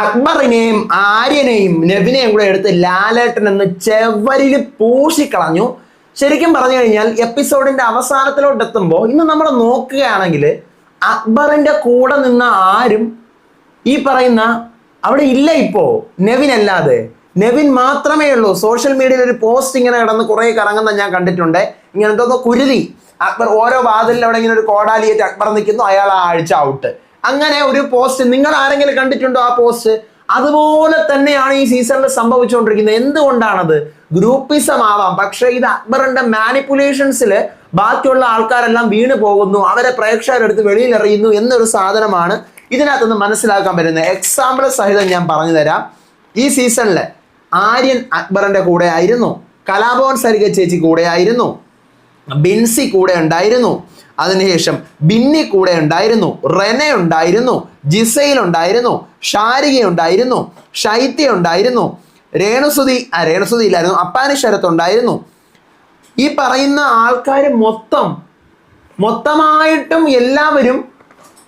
അക്ബറിനെയും ആര്യനെയും നബിനെയും കൂടെ എടുത്ത് ലാലേട്ടൻ എന്ന് ചെവരിൽ പൂശിക്കളഞ്ഞു. ശരിക്കും പറഞ്ഞു കഴിഞ്ഞാൽ എപ്പിസോഡിന്റെ അവസാനത്തിലോട്ട് എത്തുമ്പോൾ ഇന്ന് നമ്മൾ നോക്കുകയാണെങ്കിൽ അക്ബറിന്റെ കൂടെ നിന്ന ആരും ഈ പറയുന്ന അവിടെ ഇല്ല ഇപ്പോ നെവിൻ അല്ലാതെ. നെവിൻ മാത്രമേ ഉള്ളൂ. സോഷ്യൽ മീഡിയയിൽ ഒരു പോസ്റ്റ് ഇങ്ങനെ കിടന്ന് കുറെ കറങ്ങുന്ന ഞാൻ കണ്ടിട്ടുണ്ട്. ഇങ്ങനെ എന്തോ കുരുതി. അക്ബർ ഓരോ വാതിലിൽ അവിടെ ഇങ്ങനെ ഒരു കോടാലിയേറ്റ് അക്ബർ നിൽക്കുന്നു അയാൾ ആഴ്ച ഔട്ട് അങ്ങനെ ഒരു പോസ്റ്റ് നിങ്ങൾ ആരെങ്കിലും കണ്ടിട്ടുണ്ടോ ആ പോസ്റ്റ് അതുപോലെ തന്നെയാണ് ഈ സീസണിൽ സംഭവിച്ചുകൊണ്ടിരിക്കുന്നത്. എന്തുകൊണ്ടാണത്? ഗ്രൂപ്പിസം ആവാം. പക്ഷേ ഇത് അക്ബറിന്റെ മാനിപ്പുലേഷൻസിൽ ബാക്കിയുള്ള ആൾക്കാരെല്ലാം വീണ് പോകുന്നു. അവരെ പ്രേക്ഷകരെടുത്ത് വെളിയിൽ എറിയുന്നു എന്നൊരു സാധനമാണ് ഇതിനകത്തുനിന്ന് മനസ്സിലാക്കാൻ പറ്റുന്നത്. എക്സാമ്പിൾ സഹിതം ഞാൻ പറഞ്ഞു തരാം ഈ സീസണിൽ ആര്യൻ അക്ബറിന്റെ കൂടെ ആയിരുന്നു കലാഭവൻ സരിക ചേച്ചി കൂടെ ആയിരുന്നു ബിൻസി കൂടെ ഉണ്ടായിരുന്നു. അതിനുശേഷം ബിന്നി കൂടെ ഉണ്ടായിരുന്നു. റെനെ ഉണ്ടായിരുന്നു. ജിസൈൽ ഉണ്ടായിരുന്നു. ഷാരിക ഉണ്ടായിരുന്നു. ഷൈത്യ ഉണ്ടായിരുന്നു. രേണുസുതി ആ രേണുസുതി ഇല്ലായിരുന്നു. അപ്പാനി ശരത്ത് ഉണ്ടായിരുന്നു. ഈ പറയുന്ന ആൾക്കാർ മൊത്തം മൊത്തമായിട്ടും എല്ലാവരും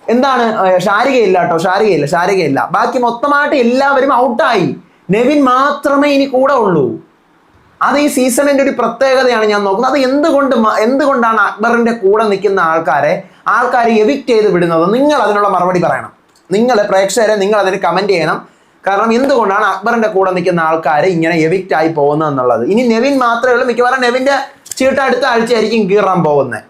എന്താണ് ഷാരികയില്ല കേട്ടോ. ഷാരികയില്ല ഷാരികയില്ല. ബാക്കി മൊത്തമായിട്ട് എല്ലാവരും ഔട്ടായി നെവിൻ മാത്രമേ ഇനി കൂടെ ഉള്ളൂ. അത് ഈ സീസണിന്റെ ഒരു പ്രത്യേകതയാണ് ഞാൻ നോക്കുന്നത്. അത് എന്തുകൊണ്ട് എന്തുകൊണ്ടാണ് അക്ബറിന്റെ കൂടെ നിൽക്കുന്ന ആൾക്കാരെ ആൾക്കാരെ എവിക്റ്റ് ചെയ്ത് വിടുന്നത്? നിങ്ങൾ അതിനുള്ള മറുപടി പറയണം. നിങ്ങൾ പ്രേക്ഷകരെ നിങ്ങൾ അതിന് കമന്റ് ചെയ്യണം. കാരണം എന്തുകൊണ്ടാണ് അക്ബറിന്റെ കൂടെ നിൽക്കുന്ന ആൾക്കാർ ഇങ്ങനെ എവിക്റ്റ് ആയി പോകുന്നത് എന്നുള്ളത്? ഇനി നെവിൻ മാത്രമേ ഉള്ളൂ. മിക്കവാറും നെവിന്റെ ചീട്ട അടുത്ത ആഴ്ചയായിരിക്കും കീറാൻ പോകുന്നത്.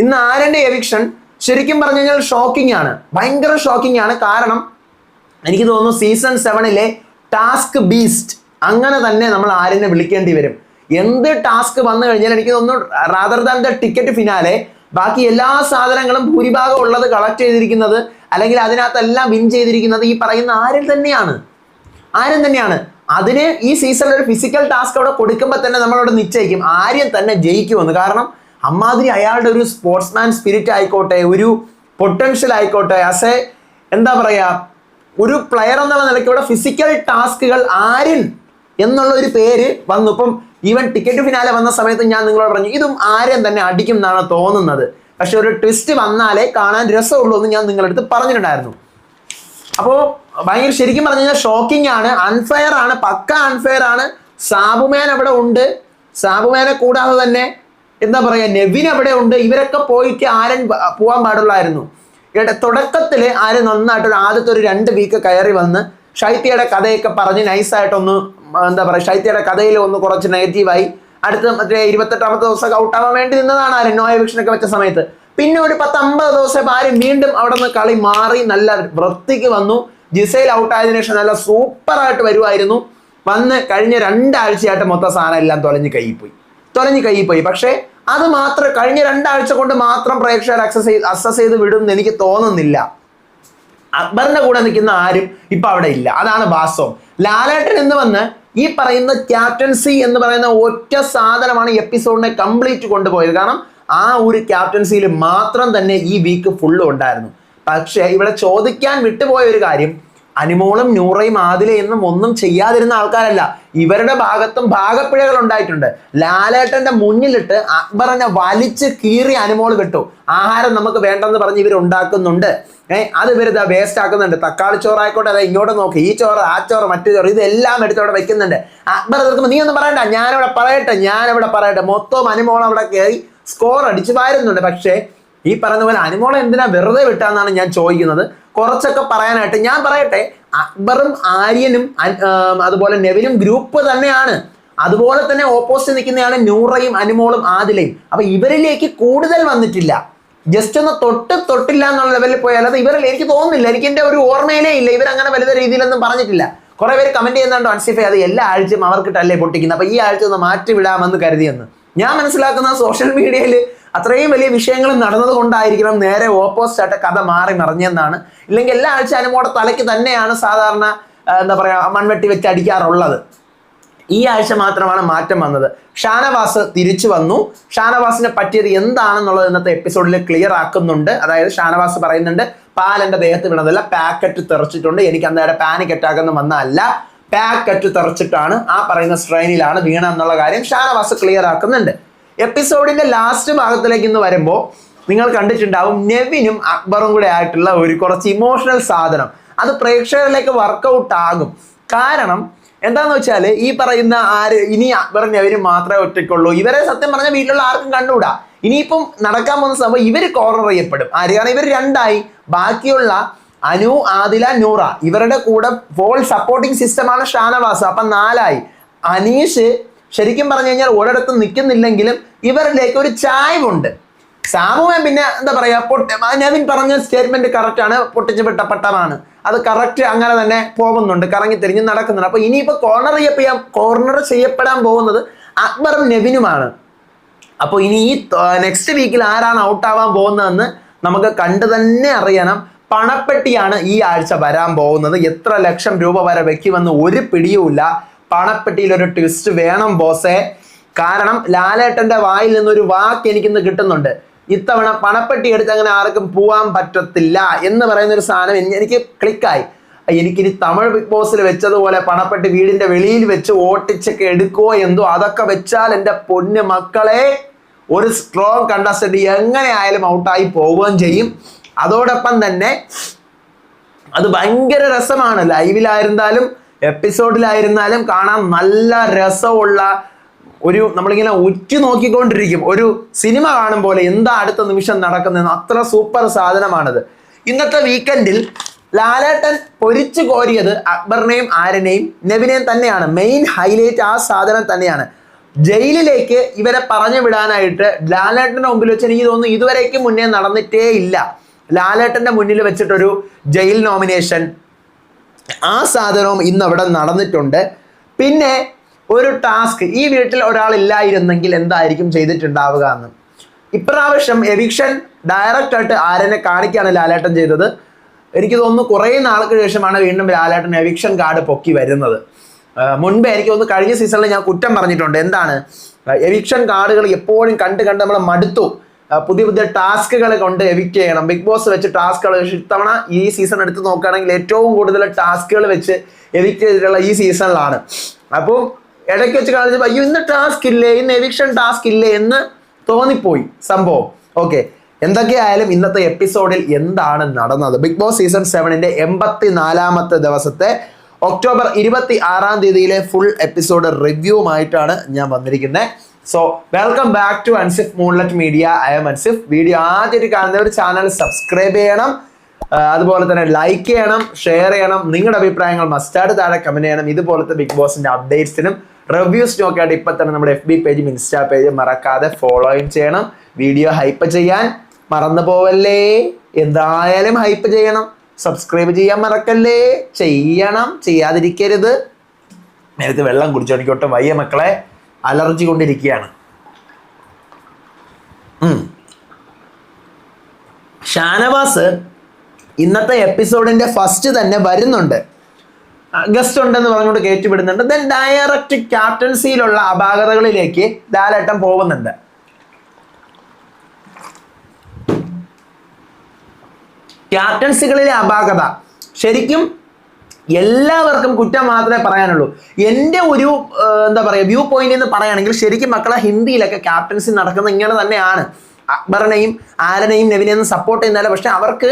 ഇന്ന് ആരന്റെ എവിക്ഷൻ ശരിക്കും പറഞ്ഞു കഴിഞ്ഞാൽ ഷോക്കിംഗ് ആണ്. ഭയങ്കര ഷോക്കിംഗ് ആണ്. കാരണം എനിക്ക് തോന്നുന്നു സീസൺ സെവനിലെ ടാസ്ക് ബീസ്റ്റ് അങ്ങനെ തന്നെ നമ്മൾ ആര്യനെ വിളിക്കേണ്ടി വരും. എന്ത് ടാസ്ക് വന്നു കഴിഞ്ഞാൽ എനിക്ക് തോന്നുന്നു rather than the ticket finale ബാക്കി എല്ലാ സാധനങ്ങളും ഭൂരിഭാഗം ഉള്ളത് കളക്ട് ചെയ്തിരിക്കുന്നത് അല്ലെങ്കിൽ അതിനകത്തെല്ലാം വിൻ ചെയ്തിരിക്കുന്നത് ഈ പറയുന്ന ആര്യൻ തന്നെയാണ്. ആര്യൻ തന്നെയാണ്. അതിന് ഈ സീസണിൽ ഒരു ഫിസിക്കൽ ടാസ്ക് അവിടെ കൊടുക്കുമ്പോൾ തന്നെ നമ്മളവിടെ നിശ്ചയിക്കും. ആര്യൻ തന്നെ ജയിക്കുമെന്ന്. കാരണം അമ്മാതിരി അയാളുടെ ഒരു സ്പോർട്സ്മാൻ സ്പിരിറ്റ് ആയിക്കോട്ടെ ഒരു പൊട്ടൻഷ്യൽ ആയിക്കോട്ടെ ആസ് എ എന്താ പറയുക ഒരു പ്ലെയർ എന്നുള്ള നിലയ്ക്ക് ഇവിടെ ഫിസിക്കൽ ടാസ്കുകൾ ആര്യൻ എന്നുള്ള ഒരു പേര് വന്നു. ഇപ്പം ഈവൻ ടിക്കറ്റ് ഫിനാലെ വന്ന സമയത്ത് ഞാൻ നിങ്ങളോട് പറഞ്ഞു ഇതും ആരെയും തന്നെ അടിക്കും എന്നാണ് തോന്നുന്നത്. പക്ഷെ ഒരു ട്വിസ്റ്റ് വന്നാലേ കാണാൻ രസമുള്ളൂ എന്ന് ഞാൻ നിങ്ങളുടെ അടുത്ത് പറഞ്ഞിട്ടുണ്ടായിരുന്നു. അപ്പോൾ ഭയങ്കര ശരിക്കും പറഞ്ഞു കഴിഞ്ഞാൽ ഷോക്കിംഗ് ആണ് അൺഫെയർ ആണ് പക്ക അൺഫെയർ ആണ്. സാബുമാൻ അവിടെ ഉണ്ട്. സാബുമാനെ കൂടാതെ തന്നെ എന്താ പറയാ നെവിൻ അവിടെ ഉണ്ട്. ഇവരൊക്കെ പോയിട്ട് ആരൻ പോകാൻ പാടുള്ളായിരുന്നു. തുടക്കത്തിൽ ആര് നന്നായിട്ട് ഒരു ആദ്യത്തെ ഒരു രണ്ട് വീക്ക് കയറി വന്ന് ഷൈത്യയുടെ കഥയൊക്കെ പറഞ്ഞ് നൈസായിട്ടൊന്ന് എന്താ പറയുക ഷൈത്യയുടെ കഥയിൽ ഒന്ന് കുറച്ച് നെഗറ്റീവായി അടുത്ത മറ്റേ ഇരുപത്തെട്ടാമത്തെ ദിവസം ഔട്ടാവാൻ വേണ്ടി നിന്നതാണ് ആരും നോയ എവിക്ഷൻ വെച്ച സമയത്ത്. പിന്നെ ഒരു പത്ത് അമ്പത് ദിവസം ആരും വീണ്ടും അവിടെ നിന്ന് കളി മാറി നല്ല വൃത്തിക്ക് വന്നു. ജിസൈൽ ഔട്ടായതിനു ശേഷം നല്ല സൂപ്പറായിട്ട് വരുമായിരുന്നു വന്ന് കഴിഞ്ഞ രണ്ടാഴ്ചയായിട്ട് മൊത്തം സാധനം എല്ലാം തൊലഞ്ഞ് കയ്യിൽ പോയി. തൊലഞ്ഞ് പോയി. പക്ഷേ അത് മാത്രം കഴിഞ്ഞ രണ്ടാഴ്ച കൊണ്ട് മാത്രം പ്രേക്ഷകർ അക്സസ് ചെയ്ത് അക്സസ് ചെയ്ത് വിടും എന്ന് എനിക്ക് തോന്നുന്നില്ല. അക്ബറിന്റെ കൂടെ നിൽക്കുന്ന ആരും ഇപ്പൊ അവിടെ ഇല്ല. അതാണ് വാസ്തവം. ലാലേട്ടൻ എന്ന് വന്ന് ഈ പറയുന്ന ക്യാപ്റ്റൻസി എന്ന് പറയുന്ന ഒറ്റ സാധനമാണ് എപ്പിസോഡിനെ കംപ്ലീറ്റ് കൊണ്ടുപോയത്. കാരണം ആ ഒരു ക്യാപ്റ്റൻസിയിൽ മാത്രം തന്നെ ഈ വീക്ക് ഫുള്ളും ഉണ്ടായിരുന്നു. പക്ഷേ ഇവിടെ ചോദിക്കാൻ വിട്ടുപോയ ഒരു കാര്യം അനിമോളും നൂറയും എന്നും ഒന്നും ചെയ്യാതിരുന്ന ആൾക്കാരല്ല. ഇവരുടെ ഭാഗത്തും ഭാഗപ്പിഴകൾ ഉണ്ടായിട്ടുണ്ട്. ലാലേട്ടന്റെ മുന്നിലിട്ട് അക്ബറിനെ വലിച്ച് കീറി അനിമോൾ കിട്ടും. ആഹാരം നമുക്ക് വേണ്ടെന്ന് പറഞ്ഞ് ഇവർ ഉണ്ടാക്കുന്നുണ്ട്. ഏഹ് അത് ഇവർ ഇതാ വേസ്റ്റ് ആക്കുന്നുണ്ട്. തക്കാളി ചോറായിക്കോട്ടെ അതെ ഇങ്ങോട്ട് നോക്കി. ഈ ചോറ് ആ ചോറ് മറ്റു ചോറ് ഇതെല്ലാം എടുത്ത് അവിടെ വെക്കുന്നുണ്ട്. അക്ബർ തീർക്കുമ്പോൾ നീ ഒന്നും പറയണ്ട. ഞാനിവിടെ പറയട്ടെ ഞാനിവിടെ പറയട്ടെ. മൊത്തം അനിമോൾ അവിടെ കയറി സ്കോർ അടിച്ചു വാരുന്നുണ്ട്. പക്ഷേ ഈ പറയുന്ന പോലെ അനുമോളെ എന്തിനാ വെറുതെ വിട്ടാന്നാണ് ഞാൻ ചോദിക്കുന്നത്. കുറച്ചൊക്കെ പറയാനായിട്ട് ഞാൻ പറയട്ടെ അക്ബറും ആര്യനും അതുപോലെ നെവിലും ഗ്രൂപ്പ് തന്നെയാണ്. അതുപോലെ തന്നെ ഓപ്പോസിറ്റ് നിൽക്കുന്നതാണ് നൂറയും അനുമോളും ആദിലയും. അപ്പൊ ഇവരിലേക്ക് കൂടുതൽ വന്നിട്ടില്ല. ജസ്റ്റ് ഒന്ന് തൊട്ട് തൊട്ടില്ല എന്നുള്ള ലെവലിൽ പോയാൽ അത് ഇവരിൽ എനിക്ക് തോന്നുന്നില്ല. എനിക്ക് എന്റെ ഒരു ഓർമ്മയിലേ ഇല്ല. ഇവരങ്ങനെ വലുത രീതിയിലൊന്നും പറഞ്ഞിട്ടില്ല. കുറെ പേര് കമന്റ് ചെയ്യുന്നുണ്ട് അൻസിഫെ അത് എല്ലാ ആഴ്ചയും അവർക്കിട്ടല്ലേ പൊട്ടിക്കുന്നത്. അപ്പൊ ഈ ആഴ്ച ഒന്ന് മാറ്റി വിടാമെന്ന് കരുതിയെന്ന്. ഞാൻ മനസ്സിലാക്കുന്ന സോഷ്യൽ മീഡിയയിൽ അത്രയും വലിയ വിഷയങ്ങൾ നടന്നത് കൊണ്ടായിരിക്കണം നേരെ ഓപ്പോസിറ്റ് ആയിട്ട് കഥ മാറി മറിഞ്ഞെന്നാണ്. ഇല്ലെങ്കിൽ എല്ലാ ആഴ്ച അനുമോടെ തലയ്ക്ക് തന്നെയാണ് സാധാരണ എന്താ പറയുക മൺവെട്ടി വെച്ച് അടിക്കാറുള്ളത്. ഈ ആഴ്ച മാത്രമാണ് മാറ്റം വന്നത്. ഷാനവാസ് തിരിച്ചു വന്നു. ഷാനവാസിനെ പറ്റിയത് എന്താണെന്നുള്ളത് ഇന്നത്തെ എപ്പിസോഡിൽ ക്ലിയർ ആക്കുന്നുണ്ട്. അതായത് ഷാനവാസ് പറയുന്നുണ്ട് പാൽ എന്റെ ദേഹത്ത് വീണതല്ല പാക്കറ്റ് തെറിച്ചിട്ടുണ്ട്. എനിക്ക് അന്നേരം പാനിക് അറ്റാക്ക് ഒന്നും വന്നതല്ല. പാക്കറ്റ് തെറിച്ചിട്ടാണ് ആ പറയുന്ന സ്ട്രെയിനിലാണ് വീണ എന്നുള്ള കാര്യം ഷാനവാസ് ക്ലിയർ ആക്കുന്നുണ്ട്. എപ്പിസോഡിന്റെ ലാസ്റ്റ് ഭാഗത്തിലേക്ക് ഇന്ന് വരുമ്പോൾ നിങ്ങൾ കണ്ടിട്ടുണ്ടാവും നെവിനും അക്ബറും കൂടെ ആയിട്ടുള്ള ഒരു കുറച്ച് ഇമോഷണൽ സാധനം. അത് പ്രേക്ഷകരിലേക്ക് വർക്കൗട്ട് ആകും. കാരണം എന്താന്ന് വെച്ചാൽ ഈ പറയുന്ന ആര് ഇനി അക്ബറും നെവിനും മാത്രമേ ഒറ്റയ്ക്കുള്ളൂ. ഇവരെ സത്യം പറഞ്ഞാൽ വീട്ടിലുള്ള ആർക്കും കണ്ടുകൂടാ. ഇനിയിപ്പം നടക്കാൻ പോകുന്ന സംഭവം ഇവർ കോർണർ ചെയ്യപ്പെടും. ആര് കാരണം ഇവർ രണ്ടായി. ബാക്കിയുള്ള അനു ആദില നൂറ. ഇവരുടെ കൂടെ ഫോൾ സപ്പോർട്ടിംഗ് സിസ്റ്റമാണ് ഷാനവാസ്. അപ്പൊ നാലായി. അനീഷ് ശരിക്കും പറഞ്ഞു കഴിഞ്ഞാൽ ഒരിടത്തും നിൽക്കുന്നില്ലെങ്കിലും ഇവരിലേക്ക് ഒരു ചായ്വുണ്ട്. സാമുവൻ പിന്നെ എന്താ പറയാ പൊട്ട നവീൻ പറഞ്ഞ സ്റ്റേറ്റ്മെന്റ് കറക്റ്റ് ആണ് പൊട്ടിച്ച് വിട്ട പട്ടമാണ്. അത് കറക്റ്റ് അങ്ങനെ തന്നെ പോകുന്നുണ്ട് കറങ്ങി തിരിഞ്ഞ് നടക്കുന്നുണ്ട്. അപ്പൊ ഇനിയിപ്പോ കോർണർ ചെയ്യപ്പെടാൻ കോർണർ ചെയ്യപ്പെടാൻ പോകുന്നത് അക്ബറും നവീനുമാണ്. അപ്പോൾ ഇനി ഈ നെക്സ്റ്റ് വീക്കിൽ ആരാണ് ഔട്ട് ആവാൻ പോകുന്നതെന്ന് നമുക്ക് കണ്ടു തന്നെ അറിയണം. പണപ്പെട്ടിയാണ് ഈ ആഴ്ച വരാൻ പോകുന്നത്. എത്ര ലക്ഷം രൂപ വരെ വെക്കുമെന്ന് ഒരു പിടിയുമില്ല. പണപ്പെട്ടിയിൽ ഒരു ട്വിസ്റ്റ് വേണം ബോസേ. കാരണം ലാലേട്ടന്റെ വായിൽ നിന്നൊരു വാക്ക് എനിക്കിന്ന് കിട്ടുന്നുണ്ട്. ഇത്തവണ പണപ്പെട്ടി എടുത്ത് അങ്ങനെ ആർക്കും പോവാൻ പറ്റത്തില്ല എന്ന് പറയുന്ന ഒരു സാധനം എനി- എനിക്ക് ക്ലിക്കായി എനിക്കിനി തമിഴ് ബിഗ് ബോസിൽ വെച്ചതുപോലെ പണപ്പെട്ടി വീടിന്റെ വെളിയിൽ വെച്ച് ഓട്ടിച്ചൊക്കെ എടുക്കുവോ എന്തോ അതൊക്കെ വെച്ചാൽ എന്റെ പൊന്ന് മക്കളെ ഒരു സ്ട്രോങ് കണ്ടസ്റ്റന്റ് എങ്ങനെ ആയാലും ഔട്ടായി പോവുകയും ചെയ്യും. അതോടൊപ്പം തന്നെ അത് ഭയങ്കര രസമാണ്. ലൈവിലായിരുന്നാലും എപ്പിസോഡിലായിരുന്നാലും കാണാൻ നല്ല രസമുള്ള ഒരു നമ്മളിങ്ങനെ ഉറ്റു നോക്കിക്കൊണ്ടിരിക്കും. ഒരു സിനിമ കാണും പോലെ എന്താ അടുത്ത നിമിഷം നടക്കുന്നതെന്ന് അത്ര സൂപ്പർ സാധനമാണത്. ഇന്നത്തെ വീക്കെൻഡിൽ ലാലേട്ടൻ പൊരിച്ചു കോരിയത് അക്ബറിനെയും ആരനെയും നെവിനെയും തന്നെയാണ്. മെയിൻ ഹൈലൈറ്റ് ആ സാധനം തന്നെയാണ്. ജയിലിലേക്ക് ഇവരെ പറഞ്ഞു വിടാനായിട്ട് ലാലേട്ടന്റെ മുമ്പിൽ വെച്ച് എനിക്ക് തോന്നുന്നു ഇതുവരേക്കും മുന്നേ നടന്നിട്ടേ ഇല്ല ലാലേട്ടന്റെ മുന്നിൽ വെച്ചിട്ടൊരു ജയിൽ നോമിനേഷൻ ആ സാധനവും ഇന്ന് അവിടെ നടന്നിട്ടുണ്ട്. പിന്നെ ഒരു ടാസ്ക് ഈ വീട്ടിൽ ഒരാൾ ഇല്ലായിരുന്നെങ്കിൽ എന്തായിരിക്കും ചെയ്തിട്ടുണ്ടാവുക എന്ന്. ഇപ്രാവശ്യം എവിക്ഷൻ ഡയറക്റ്റ് ആയിട്ട് ആരനെ കാണിക്കുകയാണ് ലാലേട്ടൻ ചെയ്തത്. എനിക്ക് തോന്നുന്നു കുറേ നാൾക്ക് ശേഷമാണ് വീണ്ടും ലാലേട്ടൻ എവിക്ഷൻ കാർഡ് പൊക്കി വരുന്നത്. മുൻപേ എനിക്ക് തോന്നുന്നു കഴിഞ്ഞ സീസണിൽ ഞാൻ കുറ്റം പറഞ്ഞിട്ടുണ്ട്. എന്താണ്? എവിക്ഷൻ കാർഡുകൾ എപ്പോഴും കണ്ട് കണ്ട് നമ്മൾ മടുത്തു. പുതിയ പുതിയ ടാസ്കുകൾ കൊണ്ട് എവിക്റ്റ് ചെയ്യണം. ബിഗ് ബോസ് വെച്ച് ടാസ്കുകൾ ഇത്തവണ ഈ സീസൺ എടുത്ത് നോക്കുകയാണെങ്കിൽ ഏറ്റവും കൂടുതൽ ടാസ്കുകൾ വെച്ച് എവിക്റ്റ് ചെയ്തിട്ടുള്ള ഈ സീസണിലാണ് അപ്പോൾ ഇടയ്ക്ക് വെച്ച് കാണിച്ചപ്പോൾ അയ്യോ ഇന്ന് ടാസ്ക് ഇല്ലേ? ഇന്ന് എവിക്ഷൻ ടാസ്ക് ഇല്ലേ? എന്ന് തോന്നിപ്പോയി സംഭവം. ഓക്കെ. എന്തൊക്കെയായാലും ഇന്നത്തെ എപ്പിസോഡിൽ എന്താണ് നടന്നത്? ബിഗ് ബോസ് സീസൺ സെവനിന്റെ എൺപത്തി നാലാമത്തെ ദിവസത്തെ ഒക്ടോബർ ഇരുപത്തി ആറാം തീയതിയിലെ ഫുൾ എപ്പിസോഡ് റിവ്യൂമായിട്ടാണ് ഞാൻ വന്നിരിക്കുന്നത് so welcome back to Ansif moonlet media I'm Ansif video ആദ്യമായിട്ട് കാണുന്നവർ ചാനൽ സബ്സ്ക്രൈബ് ചെയ്യണം. അതുപോലെ തന്നെ ലൈക്ക് ചെയ്യണം ഷെയർ ചെയ്യണം. നിങ്ങളുടെ അഭിപ്രായങ്ങൾ മസ്റ്റാർഡ് താഴെ കമന്റ് ചെയ്യണം. ഇതുപോലത്തെ ബിഗ് ബോസിന്റെ അപ്ഡേറ്റ്സിനും റിവ്യൂസിനും ഒക്കെ ആയിട്ട് ഇപ്പൊ തന്നെ നമ്മുടെ എഫ് ബി പേജും ഇൻസ്റ്റാ പേജും മറക്കാതെ ഫോളോയും ചെയ്യണം. വീഡിയോ ഹൈപ്പ് ചെയ്യാൻ മറന്നു പോവല്ലേ? എന്തായാലും ഹൈപ്പ് ചെയ്യണം. സബ്സ്ക്രൈബ് ചെയ്യാൻ മറക്കല്ലേ? ചെയ്യണം. ചെയ്യാതിരിക്കരുത്. നേരത്തെ വെള്ളം കുടിച്ചോണിക്കോട്ടെ വയ്യ മക്കളെ. അലർജി കൊണ്ടിരിക്കുകയാണ്. ഷാനവാസ് ഇന്നത്തെ എപ്പിസോഡിന്റെ ഫസ്റ്റ് തന്നെ വരുന്നുണ്ട്. ഗസ്റ്റ് ഉണ്ടെന്ന് പറഞ്ഞുകൊണ്ട് കയറ്റിവിടുന്നുണ്ട്. ദെൻ ഡയറക്റ്റ് ക്യാപ്റ്റൻസിയിലുള്ള അപാകതകളിലേക്ക് ലാലേട്ടൻ പോകുന്നുണ്ട്. ക്യാപ്റ്റൻസികളിലെ അപാകത. ശരിക്കും എല്ലാവർക്കും കുറ്റം മാത്രമേ പറയാനുള്ളൂ. എന്റെ ഒരു എന്താ പറയുക വ്യൂ പോയിന്റ് എന്ന് പറയുകയാണെങ്കിൽ ശരിക്കും മക്കളെ ഹിന്ദിയിലൊക്കെ ക്യാപ്റ്റൻസി നടക്കുന്നത് ഇങ്ങനെ തന്നെയാണ്. അക്ബറിനെയും ആരനെയും നവിനെയും സപ്പോർട്ട് ചെയ്യുന്നില്ല പക്ഷെ അവർക്ക്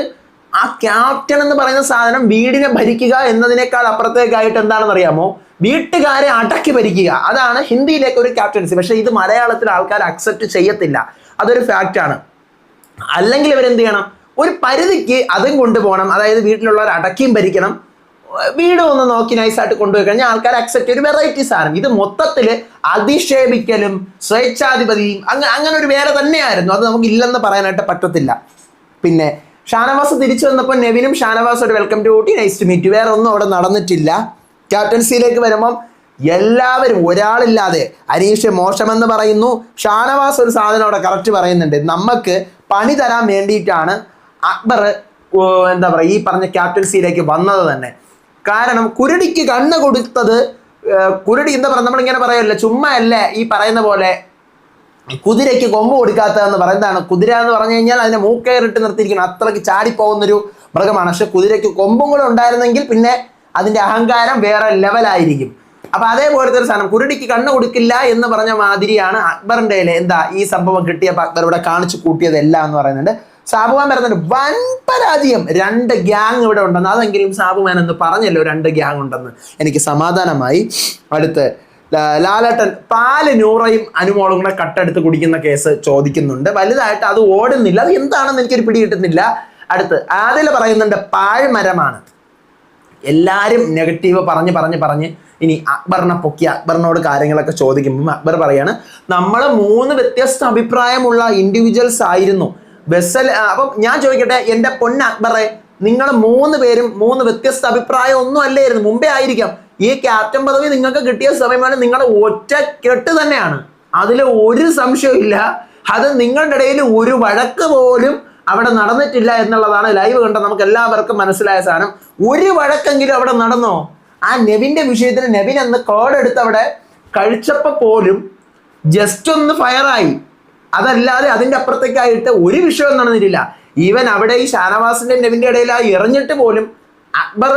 ആ ക്യാപ്റ്റൻ എന്ന് പറയുന്ന സാധനം വീടിനെ ഭരിക്കുക എന്നതിനേക്കാൾ അപ്പുറത്തേക്കായിട്ട് എന്താണെന്ന് അറിയാമോ വീട്ടുകാരെ അടക്കി ഭരിക്കുക. അതാണ് ഹിന്ദിയിലേക്ക് ഒരു ക്യാപ്റ്റൻസി പക്ഷെ ഇത് മലയാളത്തിൽ ആൾക്കാർ അക്സെപ്റ്റ് ചെയ്യത്തില്ല. അതൊരു ഫാക്റ്റാണ് അല്ലെങ്കിൽ ഇവരെന്ത് ചെയ്യണം? ഒരു പരിധിക്ക് അതും കൊണ്ടുപോകണം. അതായത് വീട്ടിലുള്ളവർ അടക്കിയും ഭരിക്കണം. വീട് ഒന്ന് നോക്കി നൈസായിട്ട് കൊണ്ടുപോയി കഴിഞ്ഞാൽ ആൾക്കാർ അക്സെപ്റ്റ് ഒരു വെറൈറ്റി സാധനം. ഇത് മൊത്തത്തിൽ അധിക്ഷേപിക്കലും സ്വേച്ഛാധിപതിയും അങ്ങനെ അങ്ങനെ ഒരു വേറെ തന്നെയായിരുന്നു. അത് നമുക്ക് ഇല്ലെന്ന് പറയാനായിട്ട് പറ്റത്തില്ല. പിന്നെ ഷാനവാസ് തിരിച്ചു വന്നപ്പോൾ നെവിനും ഷാനവാസ് ഒരു welcome to Ooty. Nice to meet വേറെ ഒന്നും അവിടെ നടന്നിട്ടില്ല. ക്യാപ്റ്റൻസിയിലേക്ക് വരുമ്പം എല്ലാവരും ഒരാളില്ലാതെ അനീഷ് മോശമെന്ന് പറയുന്നു. ഷാനവാസ് ഒരു സാധനം അവിടെ കറക്റ്റ് പറയുന്നുണ്ട്. നമുക്ക് പണി തരാൻ വേണ്ടിയിട്ടാണ് അക്ബർ എന്താ പറയുക ഈ പറഞ്ഞ ക്യാപ്റ്റൻസിയിലേക്ക് വന്നത് തന്നെ. കാരണം കുരുടിക്ക് കണ്ണ് കൊടുത്തത് കുരുടി എന്താ പറയുക നമ്മളിങ്ങനെ പറയല്ലോ ചുമ്മാ അല്ലേ ഈ പറയുന്ന പോലെ കുതിരയ്ക്ക് കൊമ്പ് കൊടുക്കാത്തതെന്ന് പറയുന്നതാണ് കുതിര എന്ന് പറഞ്ഞു കഴിഞ്ഞാൽ അതിനെ മൂക്കേറിട്ട് നിർത്തിയിരിക്കണം അത്രയ്ക്ക് ചാടിപ്പോകുന്നൊരു മൃഗമാണ്. പക്ഷെ കുതിരയ്ക്ക് കൊമ്പും കൂടെ ഉണ്ടായിരുന്നെങ്കിൽ പിന്നെ അതിന്റെ അഹങ്കാരം വേറെ ലെവലായിരിക്കും അപ്പൊ അതേപോലത്തെ ഒരു സാധനം കുരുടിക്ക് കണ്ണ് കൊടുക്കില്ല എന്ന് പറഞ്ഞ മാതിരിയാണ് അക്ബറിന്റെ എന്താ ഈ സംഭവം കിട്ടിയപ്പോൾ അക്ബർ ഇവിടെ കാണിച്ചു കൂട്ടിയതെല്ലാം എന്ന് പറയുന്നുണ്ട്. സാബുമാൻ പറയുന്നുണ്ട് വൻ പരാജയം. രണ്ട് ഗ്യാങ് ഇവിടെ ഉണ്ടെന്ന്. അതെങ്കിലും സാബുമാൻ എന്ന് പറഞ്ഞല്ലോ രണ്ട് ഗ്യാങ് ഉണ്ടെന്ന്. എനിക്ക് സമാധാനമായി. അടുത്ത് ലാലേട്ടൻ പാൽ നൂറയും അനുമോളും കൂടെ കട്ടെടുത്ത് കുടിക്കുന്ന കേസ് ചോദിക്കുന്നുണ്ട്. വലുതായിട്ട് അത് ഓടുന്നില്ല. അത് എന്താണെന്ന് എനിക്കൊരു പിടി കിട്ടുന്നില്ല. അടുത്ത് ആദ്യ പറയുന്നുണ്ട് പാഴ്മരമാണ്. എല്ലാരും നെഗറ്റീവ് പറഞ്ഞ് പറഞ്ഞ് പറഞ്ഞ് ഇനി അക്ബറിനെ പൊക്കി അക്ബറിനോട് കാര്യങ്ങളൊക്കെ ചോദിക്കുമ്പോൾ അക്ബർ പറയാണ് നമ്മൾ മൂന്ന് വ്യത്യസ്ത അഭിപ്രായമുള്ള ഇൻഡിവിജ്വൽസ് ആയിരുന്നു. ബെസൽ ആ, അപ്പം ഞാൻ ചോദിക്കട്ടെ എന്റെ പൊന്ന അക്ബറെ നിങ്ങൾ മൂന്ന് പേരും മൂന്ന് വ്യത്യസ്ത അഭിപ്രായം ഒന്നും അല്ലായിരുന്നു മുമ്പേ ആയിരിക്കാം. ഈ ക്യാപ്റ്റൻ പദവി നിങ്ങൾക്ക് കിട്ടിയ സമയമാണ് നിങ്ങളുടെ ഒറ്റ കെട്ട് തന്നെയാണ്. അതിൽ ഒരു സംശയവും ഇല്ല. അത് നിങ്ങളുടെ ഇടയിൽ ഒരു വഴക്ക് പോലും അവിടെ നടന്നിട്ടില്ല എന്നുള്ളതാണ് ലൈവ് കണ്ട നമുക്ക് എല്ലാവർക്കും മനസ്സിലായ സാധനം. ഒരു വഴക്കെങ്കിലും അവിടെ നടന്നോ? ആ നെവിന്റെ വിഷയത്തിൽ നെവിൻ എന്ന് കോഡ് എടുത്ത് അവിടെ കഴിച്ചപ്പോ പോലും ജസ്റ്റ് ഒന്ന് ഫയറായി അതല്ലാതെ അതിന്റെ അപ്പുറത്തേക്കായിട്ട് ഒരു വിഷയവും നടന്നിട്ടില്ല. ഈവൻ അവിടെ ഈ ഷാനവാസിന്റെ നെവിന്റെ ഇടയിൽ ആ എറിഞ്ഞിട്ട് പോലും അക്ബർ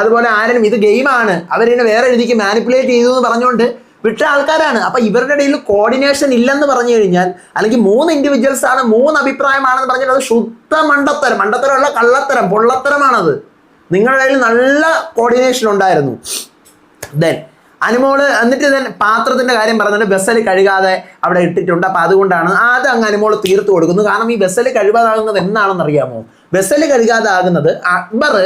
അതുപോലെ ആരും ഇത് ഗെയിമാണ്. അവരിനെ വേറെ രീതിക്ക് മാനിപ്പുലേറ്റ് ചെയ്തു എന്ന് പറഞ്ഞുകൊണ്ട് വിട്ട ആൾക്കാരാണ്. അപ്പം ഇവരുടെ ഇടയിൽ കോർഡിനേഷൻ ഇല്ലെന്ന് പറഞ്ഞു കഴിഞ്ഞാൽ അല്ലെങ്കിൽ മൂന്ന് ഇൻഡിവിജ്വൽസ് ആണ് മൂന്ന് അഭിപ്രായമാണെന്ന് പറഞ്ഞാൽ അത് ശുദ്ധ മണ്ടത്തരം മണ്ടത്തരമുള്ള കള്ളത്തരം പൊള്ളത്തരമാണത്. നിങ്ങളുടെ ഇടയിൽ നല്ല കോർഡിനേഷൻ ഉണ്ടായിരുന്നു. ദെൻ അനുമോൾ എന്നിട്ട് തന്നെ പാത്രത്തിന്റെ കാര്യം പറഞ്ഞിട്ട് ബസ്സൽ കഴുകാതെ അവിടെ ഇട്ടിട്ടുണ്ട്. അപ്പൊ അതുകൊണ്ടാണ് അത് അങ്ങ് അനുമോൾ തീർത്തു കൊടുക്കുന്നു കാരണം ഈ ബസ്സൽ കഴുകാതാകുന്നത് എന്താണെന്ന് അറിയാമോ? ബസ്സൽ കഴുകാതാകുന്നത് അക്ബർ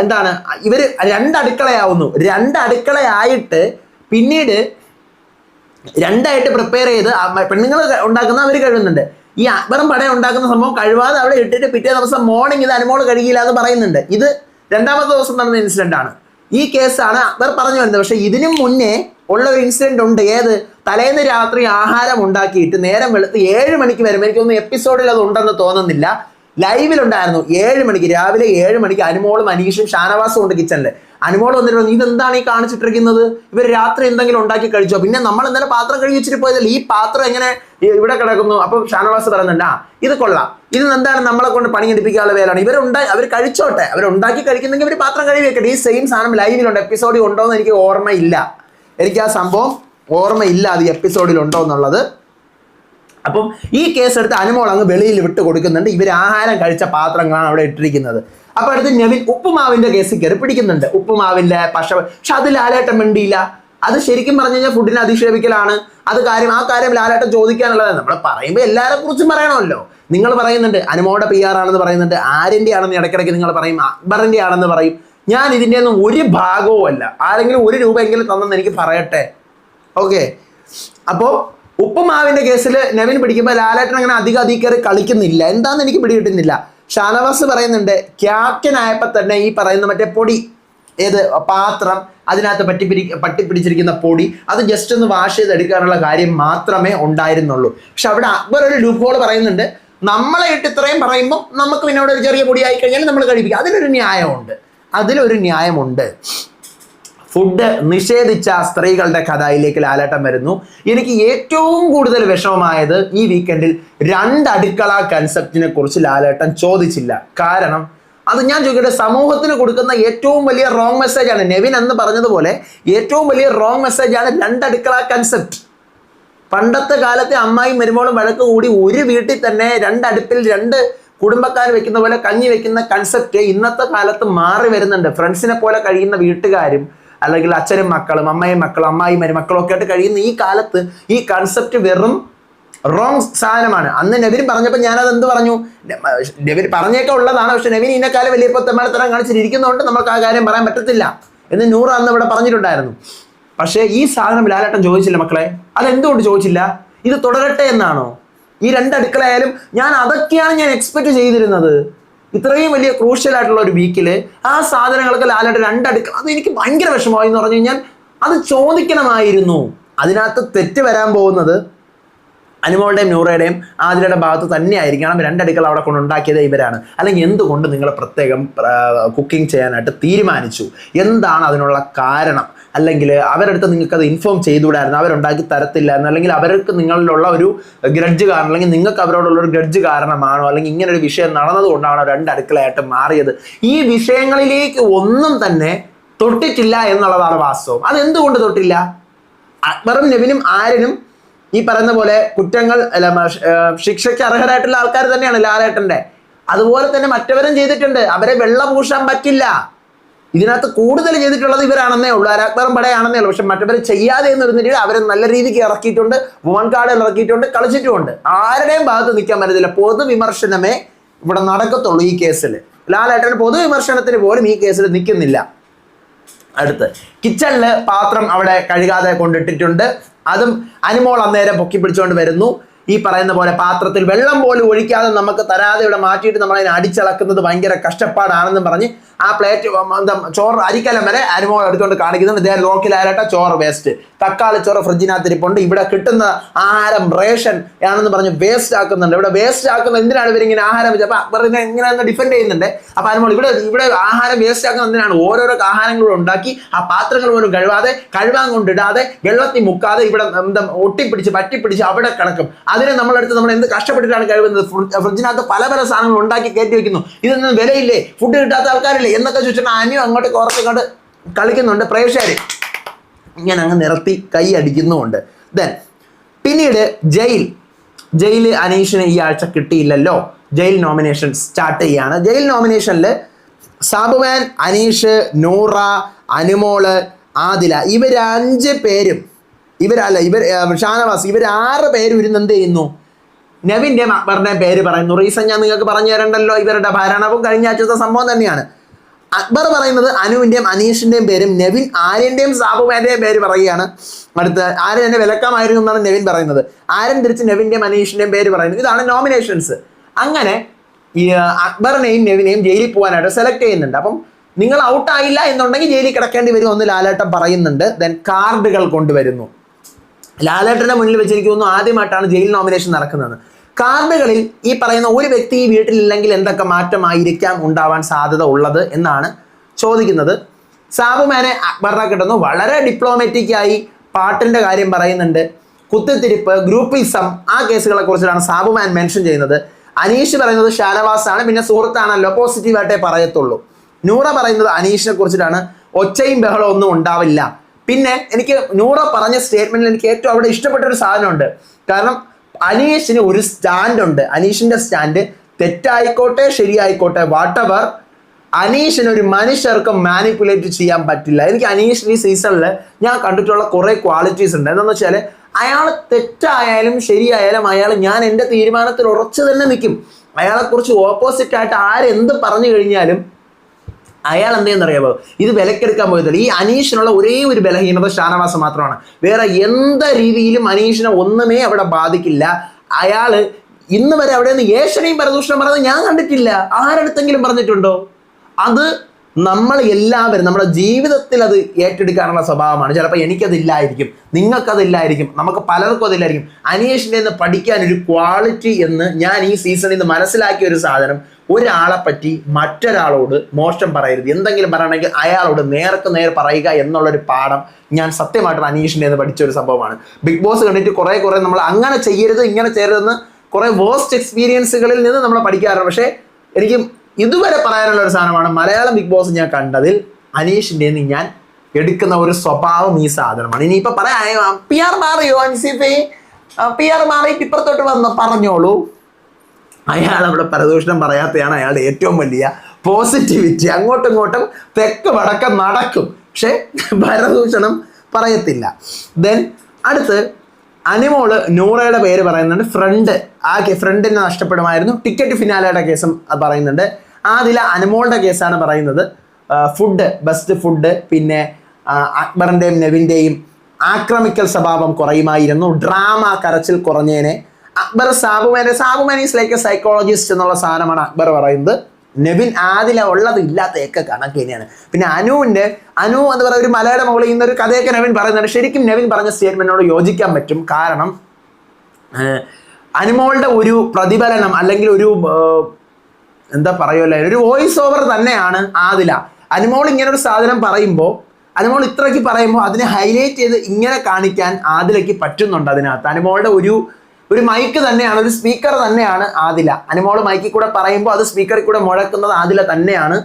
എന്താണ്? ഇവർ രണ്ട് അടുക്കളയാവുന്നു രണ്ട് പിന്നീട് രണ്ടായിട്ട് പ്രിപ്പയർ ചെയ്ത് പെണ്ണുങ്ങൾ ഉണ്ടാക്കുന്ന അവർ കഴുകുന്നുണ്ട്. ഈ അക്ബറും പടയം ഉണ്ടാക്കുന്ന സംഭവം കഴിവാതെ അവിടെ ഇട്ടിട്ട് പിറ്റേ ദിവസം മോർണിംഗ് ഇത് അനുമോൾ കഴുകിയില്ല എന്ന് പറയുന്നുണ്ട്. ഇത് രണ്ടാമത്തെ ദിവസം നടന്ന ഇൻസിഡന്റ് ആണ്. ഈ കേസാണ് അക്ബർ പറഞ്ഞു വരുന്നത്. പക്ഷെ ഇതിനും മുന്നേ ഉള്ള ഒരു ഇൻസിഡന്റ് ഉണ്ട്. ഏത്? തലേന്ന് രാത്രി ആഹാരം ഉണ്ടാക്കിയിട്ട് നേരം വെളുത്ത് ഏഴ് മണിക്ക് വരുമ്പോൾ എനിക്കൊന്നും എപ്പിസോഡിൽ അത് ഉണ്ടെന്ന് തോന്നുന്നില്ല. ലൈവിലുണ്ടായിരുന്നു ഏഴ് മണിക്ക് രാവിലെ ഏഴ് മണിക്ക് അനുമോളും അനീഷും ഷാനവാസും ഉണ്ട് കിച്ചണിൽ അനുമോൾ വന്നിട്ട് നീ ഇതെന്താണ് ഈ കാണിച്ചിട്ടിരിക്കുന്നത്? ഇവർ രാത്രി എന്തെങ്കിലും ഉണ്ടാക്കി കഴിച്ചോ? പിന്നെ നമ്മൾ ഇന്നലെ പാത്രം കഴുകി വെച്ചിട്ട് പോയതല്ലേ? ഈ പാത്രം എങ്ങനെ ഇവിടെ കിടക്കുന്നു? അപ്പൊ ഷാനവാസ് പറയുന്നുണ്ട് ആ ഇത് കൊള്ളാം. ഇത് എന്താണ് നമ്മളെ കൊണ്ട് പണി എടുപ്പിക്കാനുള്ള വേലാണ് ഇവരുണ്ടായി അവർ കഴിച്ചോട്ടെ. അവരുണ്ടാക്കി കഴിക്കുന്നെങ്കിൽ ഇവർ പാത്രം കഴുകി വെക്കട്ടെ. ഈ സെയിം സാധനം ലൈവിലുണ്ട്. എപ്പിസോഡിൽ ഉണ്ടോ എന്ന് എനിക്ക് ഓർമ്മയില്ല. എനിക്ക് ആ സംഭവം ഓർമ്മയില്ല അത് എപ്പിസോഡിൽ ഉണ്ടോ എന്നുള്ളത്. അപ്പം ഈ കേസ് എടുത്ത് അനുമോൾ അങ്ങ് വെളിയിൽ വിട്ട് കൊടുക്കുന്നുണ്ട്. ഇവർ ആഹാരം കഴിച്ച പാത്രങ്ങളാണ് അവിടെ ഇട്ടിരിക്കുന്നത്. അപ്പൊ അടുത്ത് നവീൻ ഉപ്പുമാവിന്റെ കേസ് കയറി പിടിക്കുന്നുണ്ട്. ഉപ്പുമാവിന്റെ പക്ഷ പക്ഷെ അത് ലാലേട്ടൻ മിണ്ടിയില്ല. അത് ശരിക്കും പറഞ്ഞു കഴിഞ്ഞാൽ ഫുഡിനെ അധിക്ഷേപിക്കലാണ്. അത് കാര്യം ആ കാര്യം ലാലേട്ടൻ ചോദിക്കാനുള്ളതാണ് നമ്മൾ പറയുമ്പോൾ എല്ലാരെ കുറിച്ചും പറയണമല്ലോ. നിങ്ങൾ പറയുന്നുണ്ട് അനുമോടെ പി ആർ ആണെന്ന് പറയുന്നുണ്ട് ആരിന്റെ ആണെന്ന് ഇടയ്ക്കിടയ്ക്ക് നിങ്ങൾ പറയും അക്ബറിന്റെ ആണെന്ന് പറയും. ഞാൻ ഇതിന്റെ ഒന്നും ഒരു ഭാഗവും അല്ല. ആരെങ്കിലും ഒരു രൂപയെങ്കിലും തന്നെന്ന് എനിക്ക് പറയട്ടെ. ഓക്കെ. അപ്പോൾ ഉപ്പുമാവിന്റെ കേസിൽ നവീൻ പിടിക്കുമ്പോൾ ലാലേട്ടൻ അങ്ങനെ അധികം അധികം കളിക്കുന്നില്ല. എന്താന്ന് എനിക്ക് പിടികിട്ടുന്നില്ല. ഷാനവാസ് പറയുന്നുണ്ട് ക്യാപ്റ്റൻ ആയപ്പോൾ തന്നെ ഈ പറയുന്ന മറ്റേ പൊടി ഏത് പാത്രം അതിനകത്ത് പറ്റിപ്പിടി പട്ടിപ്പിടിച്ചിരിക്കുന്ന പൊടി അത് ജസ്റ്റ് ഒന്ന് വാഷ് ചെയ്തെടുക്കാനുള്ള കാര്യം മാത്രമേ ഉണ്ടായിരുന്നുള്ളൂ. പക്ഷെ അവിടെ അക്ബർ ഒരു ലൂപ്പ് ഹോൾ പറയുന്നുണ്ട് നമ്മളെ ഇട്ട് ഇത്രയും പറയുമ്പോൾ നമുക്ക് പിന്നെ അവിടെ ഒരു ചെറിയ പൊടി ആയിക്കഴിഞ്ഞാൽ നമ്മൾ കഴിപ്പിക്കുക അതിലൊരു ന്യായമുണ്ട്. അതിലൊരു ന്യായമുണ്ട്. ഫുഡ് നിഷേധിച്ച സ്ത്രീകളുടെ കഥയിലേക്ക് ലാലേട്ടം വരുന്നു. എനിക്ക് ഏറ്റവും കൂടുതൽ വിഷമമായത് ഈ വീക്കെൻഡിൽ രണ്ട് അടുക്കള കൺസെപ്റ്റിനെ കുറിച്ച് ലാലേട്ടൻ ചോദിച്ചില്ല. കാരണം അത് ഞാൻ ചോദിക്കട്ടെ സമൂഹത്തിന് കൊടുക്കുന്ന ഏറ്റവും വലിയ റോങ് മെസ്സേജ് ആണ്. നെവിൻ എന്ന് പറഞ്ഞതുപോലെ ഏറ്റവും വലിയ റോങ് മെസ്സേജ് ആണ് രണ്ടടുക്കള കൺസെപ്റ്റ് പണ്ടത്തെ കാലത്തെ അമ്മായും മരുമോളും വഴക്ക് കൂടി ഒരു വീട്ടിൽ തന്നെ രണ്ടടുപ്പിൽ രണ്ട് കുടുംബക്കാർ വെക്കുന്ന പോലെ കഞ്ഞി വെക്കുന്ന കൺസെപ്റ്റ് ഇന്നത്തെ കാലത്ത് മാറി വരുന്നുണ്ട്. ഫ്രണ്ട്സിനെ പോലെ കഴിയുന്ന വീട്ടുകാരും അല്ലെങ്കിൽ അച്ഛനും മക്കളും അമ്മയും മക്കളും അമ്മായി മരുമക്കളും ഒക്കെ ആയിട്ട് കഴിയുന്ന ഈ കാലത്ത് ഈ കൺസെപ്റ്റ് വെറും റോങ് സാധനമാണ്. അന്ന് നെവിൻ പറഞ്ഞപ്പോൾ ഞാനത് എന്ത് പറഞ്ഞു? നെവിൻ പറഞ്ഞേക്കെ ഉള്ളതാണ് പക്ഷെ നെവിൻ ഇന്നക്കാലം വലിയ തെമ്മഴത്തരം കാണിച്ചിരിക്കുന്നതുകൊണ്ട് നമുക്ക് ആ കാര്യം പറയാൻ പറ്റത്തില്ല എന്ന് നൂറ് അന്ന് ഇവിടെ പറഞ്ഞിട്ടുണ്ടായിരുന്നു. പക്ഷേ ഈ സാധനം ലാലേട്ടൻ ചോദിച്ചില്ല മക്കളെ. അതെന്തുകൊണ്ട് ചോദിച്ചില്ല? ഇത് തുടരട്ടെ എന്നാണോ? ഈ രണ്ട് ഞാൻ അതൊക്കെയാണ് ഞാൻ എക്സ്പെക്ട് ചെയ്തിരുന്നത്. ഇത്രയും വലിയ ക്രൂഷ്യൽ ആയിട്ടുള്ള ഒരു വീക്കിൽ ആ സാധനങ്ങളൊക്കെ ലാലേട്ടൻ രണ്ടടുക്ക അത് എനിക്ക് ഭയങ്കര വിഷമമായി എന്ന് പറഞ്ഞു കഴിഞ്ഞാൽ അത് ചോദിക്കണമായിരുന്നു. അതിനകത്ത് തെറ്റ് വരാൻ പോകുന്നത് അനുമോളുടെയും നൂറയുടെയും ആതിരയുടെ ഭാഗത്ത് തന്നെ ആയിരിക്കണം രണ്ടടുക്കൾ അവിടെ കൊണ്ടുണ്ടാക്കിയത് ഇവരാണ്. അല്ലെങ്കിൽ എന്തുകൊണ്ട് നിങ്ങൾ പ്രത്യേകം കുക്കിംഗ് ചെയ്യാനായിട്ട് തീരുമാനിച്ചു? എന്താണ് അതിനുള്ള കാരണം? അല്ലെങ്കിൽ അവരടുത്ത് നിങ്ങൾക്ക് അത് ഇൻഫോം ചെയ്തുകൂടായിരുന്നു അവരുണ്ടാക്കി തരത്തില്ലായിരുന്നു അല്ലെങ്കിൽ അവർക്ക് നിങ്ങളിലുള്ള ഒരു ഗ്രഡ്ജ് കാരണം അല്ലെങ്കിൽ നിങ്ങൾക്ക് അവരോടുള്ള ഒരു ഗ്രഡ്ജ് കാരണമാണോ അല്ലെങ്കിൽ ഇങ്ങനെ ഒരു വിഷയം നടന്നതുകൊണ്ടാണോ രണ്ട് അടുക്കളയായിട്ട് മാറിയത്. ഈ വിഷയങ്ങളിലേക്ക് ഒന്നും തന്നെ തൊട്ടിട്ടില്ല എന്നുള്ളതാണ് വാസ്തവം. അതെന്തുകൊണ്ട് തൊട്ടില്ല? അക്ബറും നബിനും ആരനും ഈ പറയുന്ന പോലെ കുറ്റങ്ങൾ അല്ല ശിക്ഷയ്ക്ക് അർഹരായിട്ടുള്ള ആൾക്കാർ തന്നെയാണ് ലാലേട്ടന്റെ അതുപോലെ തന്നെ മറ്റവരും ചെയ്തിട്ടുണ്ട്. അവരെ വെള്ള പൂശാൻ പറ്റില്ല. ഇതിനകത്ത് കൂടുതൽ ചെയ്തിട്ടുള്ളത് ഇവരാണെന്നേ ഉള്ളൂ. അരാക്തറും പടയാണെന്നേ ഉള്ളൂ. പക്ഷെ മറ്റവരെ ചെയ്യാതെ എന്ന് പറഞ്ഞിട്ട് അവരെ നല്ല രീതിക്ക് ഇറക്കിയിട്ടുണ്ട്. വുമൺ കാർഡ് ഇറക്കിയിട്ടുണ്ട്. കളിച്ചിട്ടുമുണ്ട്. ആരുടെയും ഭാഗത്ത് നിൽക്കാൻ പറ്റത്തില്ല. പൊതുവിമർശനമേ ഇവിടെ നടക്കത്തുള്ളൂ ഈ കേസിൽ ലാലേട്ടൻ പൊതുവിമർശനത്തിന് പോലും ഈ കേസിൽ നിൽക്കുന്നില്ല. അടുത്ത്. കിച്ചണിൽ പാത്രം അവിടെ കഴുകാതെ കൊണ്ടിട്ടിട്ടുണ്ട്. അതും അനുമോൾ അന്നേരം പൊക്കി പിടിച്ചുകൊണ്ട് വരുന്നു. ഈ പറയുന്ന പോലെ പാത്രത്തിൽ വെള്ളം പോലും ഒഴിക്കാതെ നമുക്ക് തരാതെ ഇവിടെ മാറ്റിയിട്ട് നമ്മൾ അതിനെ അടിച്ചിളക്കുന്നത് ഭയങ്കര കഷ്ടപ്പാടാണെന്നും പറഞ്ഞ് ആ പ്ലേറ്റ് എന്താ ചോറ് അരിക്കലം വരെ അനുഭവം എടുത്തുകൊണ്ട് കാണിക്കുന്നുണ്ട്. ഇതേ ലോക്കിലായിട്ട ചോറ് വേസ്റ്റ് തക്കാളി ചോറ് ഫ്രിഡ്ജിനകത്ത് ഇരിപ്പുണ്ട്. ഇവിടെ കിട്ടുന്ന ആഹാരം റേഷൻ ആണെന്ന് പറഞ്ഞ് വേസ്റ്റ് ആക്കുന്നുണ്ട്. ഇവിടെ വേസ്റ്റ് ആക്കുന്ന എന്തിനാണ് ഇവരിങ്ങനെ ആഹാരം വെച്ചത് അപ്പൊ അക്ബറിനെ ഇങ്ങനെ ഡിഫെൻഡ് ചെയ്യുന്നുണ്ട്. അപ്പൊ അനുമോൾ ഇവിടെ ഇവിടെ ആഹാരം വേസ്റ്റ് ആക്കുന്ന എന്തിനാണ്? ഓരോരോ ആഹാരങ്ങൾ ഉണ്ടാക്കി ആ പാത്രങ്ങൾ പോലും കഴുകാതെ കഴുകാൻ കൊണ്ടിടാതെ വെള്ളത്തിൽ മുക്കാതെ ഇവിടെ എന്താ ഒട്ടിപ്പിടിച്ച് പറ്റിപ്പിടിച്ച് അവിടെ കിടക്കും. അതിനെ നമ്മളെടുത്ത് നമ്മൾ എന്ത് കഷ്ടപ്പെട്ടിട്ടാണ് കഴിവുന്നത് ഫ്രിഡ്ജിനകത്ത് പല പല സാധനങ്ങൾ ഉണ്ടാക്കി കയറ്റി വെക്കുന്നു. ഇതൊന്നും വിലയില്ലേ? ഫുഡ് കിട്ടാത്ത ആൾക്കാരില്ലേ? എന്നൊക്കെ ചോദിച്ചിട്ട് അനിയും അങ്ങോട്ട് കുറച്ച് ഇങ്ങോട്ട് കളിക്കുന്നുണ്ട് പ്രേക്ഷകര് ഇങ്ങനെ അങ്ങ് നിരത്തി കൈ അടിക്കുന്നുമുണ്ട്. ദെൻ പിന്നീട് ജയിൽ. ജയിൽ അനീഷിന് ഈ ആഴ്ച കിട്ടിയില്ലല്ലോ. ജയിൽ നോമിനേഷൻ സ്റ്റാർട്ട് ചെയ്യാണ്. ജയിൽ നോമിനേഷനിൽ സാബുമാൻ അനീഷ് നൂറ അനുമോൾ ആദില ഇവരഞ്ച് പേരും ഇവരല്ല ഇവർ ഷാനവാസ് ഇവർ ആറ് പേരും ഇരുന്ന് എന്ത് ചെയ്യുന്നു? നവിന്റെ അക്ബറിന്റെ പേര് പറയുന്നു. റീസൺ ഞാൻ നിങ്ങൾക്ക് പറഞ്ഞു തരണ്ടല്ലോ. ഇവരുടെ ഭരണവും കഴിഞ്ഞ ആഴ്ചത്തെ സംഭവം തന്നെയാണ്. അക്ബർ പറയുന്നത് അനുവിന്റെയും അനീഷിന്റെയും പേരും നെവിൻ ആര്യന്റെയും സാബുമാന്റെയും പേര് പറയുകയാണ്. അടുത്ത് ആര്യൻ എന്നെ വിലക്കാമായിരുന്നു എന്നാണ് നെവിൻ പറയുന്നത്. ആര്യൻ തിരിച്ച് നെവിന്റെയും അനീഷിന്റെയും പേര് പറയുന്നത് ഇതാണ് നോമിനേഷൻസ് അങ്ങനെ ഈ അക്ബറിനെയും നെവിനെയും ജയിലിൽ പോകാനായിട്ട് സെലക്ട് ചെയ്യുന്നുണ്ട്. അപ്പം നിങ്ങൾ ഔട്ടായില്ല എന്നുണ്ടെങ്കിൽ ജയിലിൽ കിടക്കേണ്ടി വരും ഒന്ന് ലാലേട്ടം പറയുന്നുണ്ട്. ദെൻ കാർഡുകൾ കൊണ്ടുവരുന്നു. ലാലേട്ടന്റെ മുന്നിൽ വെച്ച് തോന്നുന്നു ആദ്യമായിട്ടാണ് ജയിൽ നോമിനേഷൻ നടക്കുന്നത്. കാർഡുകളിൽ ഈ പറയുന്ന ഒരു വ്യക്തി ഈ വീട്ടിലില്ലെങ്കിൽ എന്തൊക്കെ മാറ്റമായിരിക്കാം ഉണ്ടാവാൻ സാധ്യത ഉള്ളത് എന്നാണ് ചോദിക്കുന്നത്. സാബുമാനെ അക്ബറിനെ കിട്ടുന്നു വളരെ ഡിപ്ലോമാറ്റിക്കായി ആയി പാട്ടിന്റെ കാര്യം പറയുന്നുണ്ട്. കുത്തിത്തിരിപ്പ് ഗ്രൂപ്പിസം ആ കേസുകളെ കുറിച്ചിട്ടാണ് സാബുമാൻ മെൻഷൻ ചെയ്യുന്നത്. അനീഷ് പറയുന്നത് ഷാനവാസ് ആണ് പിന്നെ സുഹൃത്താണല്ലോ പോസിറ്റീവായിട്ടേ പറയത്തുള്ളൂ. നൂറ പറയുന്നത് അനീഷിനെ കുറിച്ചിട്ടാണ് ഒച്ചയും ബഹളവും ഒന്നും ഉണ്ടാവില്ല. പിന്നെ എനിക്ക് നൂറ പറഞ്ഞ സ്റ്റേറ്റ്മെന്റിൽ എനിക്ക് ഏറ്റവും അവിടെ ഇഷ്ടപ്പെട്ട ഒരു സാധനമുണ്ട്. കാരണം അനീഷിന് ഒരു സ്റ്റാൻഡ് ഉണ്ട്. അനീഷിന്റെ സ്റ്റാൻഡ് തെറ്റായിക്കോട്ടെ ശരിയായിക്കോട്ടെ വാട്ടവർ അനീഷിന് ഒരു മനുഷ്യർക്ക് മാനിപ്പുലേറ്റ് ചെയ്യാൻ പറ്റില്ല. എനിക്ക് അനീഷ് ഈ സീസണിൽ ഞാൻ കണ്ടിട്ടുള്ള കുറെ ക്വാളിറ്റീസ് ഉണ്ട്. എന്താണെന്ന് വെച്ചാൽ അയാൾ തെറ്റായാലും ശരിയായാലും അയാൾ ഞാൻ എന്റെ തീരുമാനത്തിൽ ഉറച്ചു തന്നെ നിൽക്കും. അയാളെക്കുറിച്ച് ഓപ്പോസിറ്റ് ആയിട്ട് ആരെന്ത് പറഞ്ഞു കഴിഞ്ഞാലും അയാൾ എന്തെന്നറിയാമോ ഇത് വിലക്കെടുക്കാൻ പോയതല്ല. ഈ അനീഷിനുള്ള ഒരേ ഒരു ബലഹീനത ഷാനവാസം മാത്രമാണ്. വേറെ എന്ത രീതിയിലും അനീഷിനെ ഒന്നുമേ അവിടെ ബാധിക്കില്ല. അയാൾ ഇന്ന് വരെ അവിടെ നിന്ന് യേശനെയും പരദൂഷണം പറയുന്നത് ഞാൻ കണ്ടിട്ടില്ല. ആരടുത്തെങ്കിലും പറഞ്ഞിട്ടുണ്ടോ? അത് നമ്മൾ എല്ലാവരും നമ്മുടെ ജീവിതത്തിൽ അത് ഏറ്റെടുക്കാനുള്ള സ്വഭാവമാണ്. ചിലപ്പോൾ എനിക്കതില്ലായിരിക്കും നിങ്ങൾക്കതില്ലായിരിക്കും നമുക്ക് പലർക്കും അതില്ലായിരിക്കും. അനീഷിന്റെ നിന്ന് പഠിക്കാൻ ഒരു ക്വാളിറ്റി എന്ന് ഞാൻ ഈ സീസണിൽ നിന്ന് മനസ്സിലാക്കിയ ഒരു സാധനം ഒരാളെ പറ്റി മറ്റൊരാളോട് മോശം പറയരുത്. എന്തെങ്കിലും പറയണമെങ്കിൽ അയാളോട് നേർക്ക് നേർ പറയുക എന്നുള്ളൊരു പാഠം ഞാൻ സത്യമായിട്ടും അനീഷിന്റെ നിന്ന് പഠിച്ച ഒരു സംഭവമാണ്. ബിഗ് ബോസ് കണ്ടിട്ട് കുറേ കുറേ നമ്മൾ അങ്ങനെ ചെയ്യരുത് ഇങ്ങനെ ചെയ്യരുതെന്ന് കുറേ വേസ്റ്റ് എക്സ്പീരിയൻസുകളിൽ നിന്ന് നമ്മൾ പഠിക്കാറുണ്ട്. പക്ഷേ എനിക്ക് ഇതുവരെ പറയാനുള്ള ഒരു സാധനമാണ് മലയാളം ബിഗ് ബോസ് ഞാൻ കണ്ടതിൽ അനീഷിന്റെ നിന്ന് ഞാൻ എടുക്കുന്ന ഒരു സ്വഭാവം ഈ സാധനമാണ്. ഇനിയിപ്പോൾ പറയാം പി ആർ മാറിയോ അൻസിഫേ? പി ആർ മാറിയിട്ട് ഇപ്പുറത്തോട്ട് വന്ന് പറഞ്ഞോളൂ. അയാൾ അവിടെ പരദൂഷണം പറയാത്തയാണ് അയാളുടെ ഏറ്റവും വലിയ പോസിറ്റിവിറ്റി അങ്ങോട്ടും ഇങ്ങോട്ടും തെക്ക് വടക്കം നടക്കും. പക്ഷേ ഭരദൂഷണം പറയത്തില്ല. ദെൻ അടുത്ത് അനിമോൾ നൂറയുടെ പേര് പറയുന്നുണ്ട്. ഫ്രണ്ട് ആ ഫ്രണ്ടിനെ നഷ്ടപ്പെടുമായിരുന്നു. ടിക്കറ്റ് ഫിനാലയുടെ കേസും പറയുന്നുണ്ട്. അതിൽ അനിമോളുടെ കേസാണ് പറയുന്നത്. ഫുഡ് ബെസ്റ്റ് ഫുഡ് പിന്നെ അക്ബറിന്റെയും നെവിന്റെയും ആക്രമിക്കൽ സ്വഭാവം കുറയുമായിരുന്നു. ഡ്രാമ കരച്ചിൽ കുറഞ്ഞേനെ Akbar സാബുമാനെ Sabuman is like a psychologist എന്നുള്ള സാധനമാണ് അക്ബർ പറയുന്നത്. നെബിൻ ആദില ഉള്ളത് ഇല്ലാത്തയൊക്കെ കണക്ക് തന്നെയാണ് പിന്നെ അനുവിന്റെ അനു എന്ന് പറയുന്ന ഒരു മലയുടെ മുകളിൽ ഇന്ന് ഒരു കഥയൊക്കെ നെവിൻ പറയുന്നുണ്ട്. ശരിക്കും നെവിൻ പറഞ്ഞ സ്റ്റേറ്റ്മെന്റിനോട് യോജിക്കാൻ പറ്റും. കാരണം അനുമോളുടെ ഒരു പ്രതിഫലനം അല്ലെങ്കിൽ ഒരു എന്താ പറയുമല്ലേ ഒരു വോയിസ് ഓവർ തന്നെയാണ് ആദില. അനുമോൾ ഇങ്ങനെ ഒരു സാധനം പറയുമ്പോൾ അനുമോൾ ഇത്രയ്ക്ക് പറയുമ്പോൾ അതിനെ ഹൈലൈറ്റ് ചെയ്ത് ഇങ്ങനെ കാണിക്കാൻ ആദിലയ്ക്ക് പറ്റുന്നുണ്ട് അതിനകത്ത്. അനുമോളുടെ ഒരു ഒരു മൈക്ക് തന്നെയാണ് ഒരു സ്പീക്കർ തന്നെയാണ് ആദില. അനുമോൾ മൈക്കിൽ കൂടെ പറയുമ്പോൾ അത് സ്പീക്കറിൽ കൂടെ മുഴക്കുന്നത് ആദില തന്നെയാണ്.